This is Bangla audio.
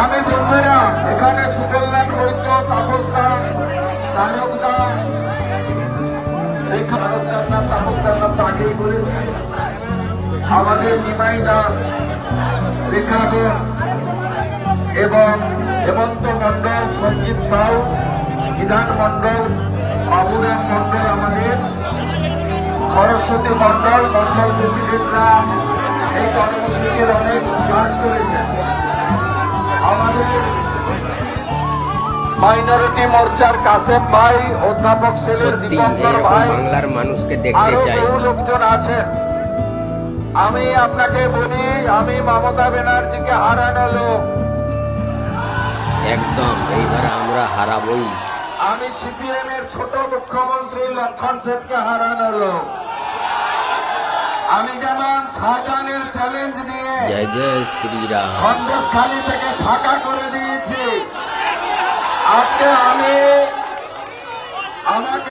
আমি বন্ধুরা, এখানে সুকল্যাণ বৈদ্য তাপস্থান তালুকদার সেই খারতার নাম বলেছি। আমাদের নিমাইদা রেখা এবং হেমন্ত মন্ডল সঞ্জীব সাউ, বিধান মন্ডল বাবুরাম মন্ডল আমাদের। সরস্বতী মন্ডল মন্ডল প্রেসিডেন্টরা এই কর্মসূচির অনেক কাজ করেছেন আমাদের মাইনরিটি মোর্চার কাসেম ভাই অধ্যাপক সেলের দীপঙ্কর ভাই বাংলার মানুষকে দেখতে চাই। লোকজন আছেন। আমি আপনাকে বলি আমি মমতা ব্যানার্জিকে হারানো লোক। একদম এইবার আমরা হারাবই। আমি সিপিএম এর ছোট মুখ্যমন্ত্রী লক্ষণ সেনকে হারানো লোক। আমি যেমন শাহজাহানের চ্যালেঞ্জ নিয়ে। জয় জয় শ্রীরাম। সন্দেশখালী থেকে ফাঁকা করে দিয়েছি। আজকে আমি আমাকে